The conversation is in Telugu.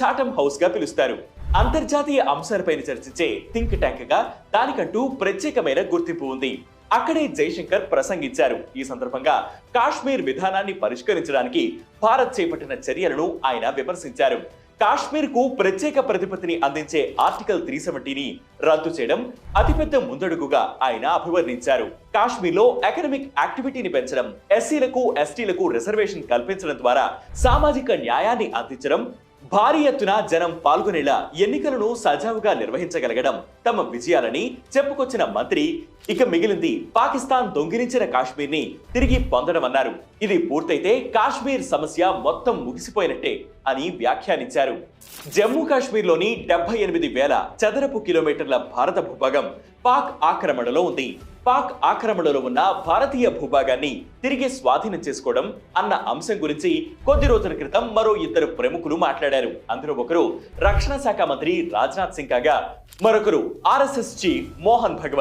చాటం హౌస్గా పిలుస్తారు. అంతర్జాతీయ అంశాలపైన చర్చించే థింక్ ట్యాంక్గా దానికంటూ ప్రత్యేకమైన గుర్తింపు ఉంది. అక్కడే జైశంకర్ ప్రసంగించారు. ఈ సందర్భంగా కాశ్మీర్ విధానాన్ని పరిష్కరించడానికి భారత్ చేపట్టిన చర్యలను ఆయన విమర్శించారు. కాశ్మీర్కు ప్రత్యేక ప్రతిపత్తిని అందించే ఆర్టికల్ త్రీ సెవెంటీని రద్దు చేయడం అతిపెద్ద ముందడుగుగా ఆయన అభివర్ణించారు. కాశ్మీర్లో ఎకనమిక్ యాక్టివిటీని పెంచడం ఎస్సీలకు ఎస్టీలకు రిజర్వేషన్ కల్పించడం ద్వారా సామాజిక న్యాయాన్ని అందించడం భారీ ఎత్తున జనం పాల్గొనేలా ఎన్నికలను సజావుగా నిర్వహించగలగడం తమ విజయాలని చెప్పుకొచ్చిన మంత్రి ఇక మిగిలింది పాకిస్తాన్ దొంగిలించిన కాశ్మీర్ని తిరిగి పొందడమన్నారు. ఇది పూర్తయితే కాశ్మీర్ సమస్య మొత్తం ముగిసిపోయినట్టే అని వ్యాఖ్యానించారు. జమ్మూ కాశ్మీర్లోని డెబ్బై ఎనిమిది వేల చదరపు కిలోమీటర్ల భారత భూభాగం పాక్ ఆక్రమణలో ఉంది. పాక్ ఆక్రమణలో ఉన్న భారతీయ భూభాగాన్ని తిరిగి స్వాధీనం చేసుకోవడం అన్న అంశం గురించి కొద్ది రోజుల క్రితం మరో ఇద్దరు ప్రముఖులు మాట్లాడారు. అందులో ఒకరు రక్షణ శాఖ మంత్రి రాజ్నాథ్ సింగ్ కాగా మరొకరు ఆర్ఎస్ఎస్ చీఫ్ మోహన్ భగవత్.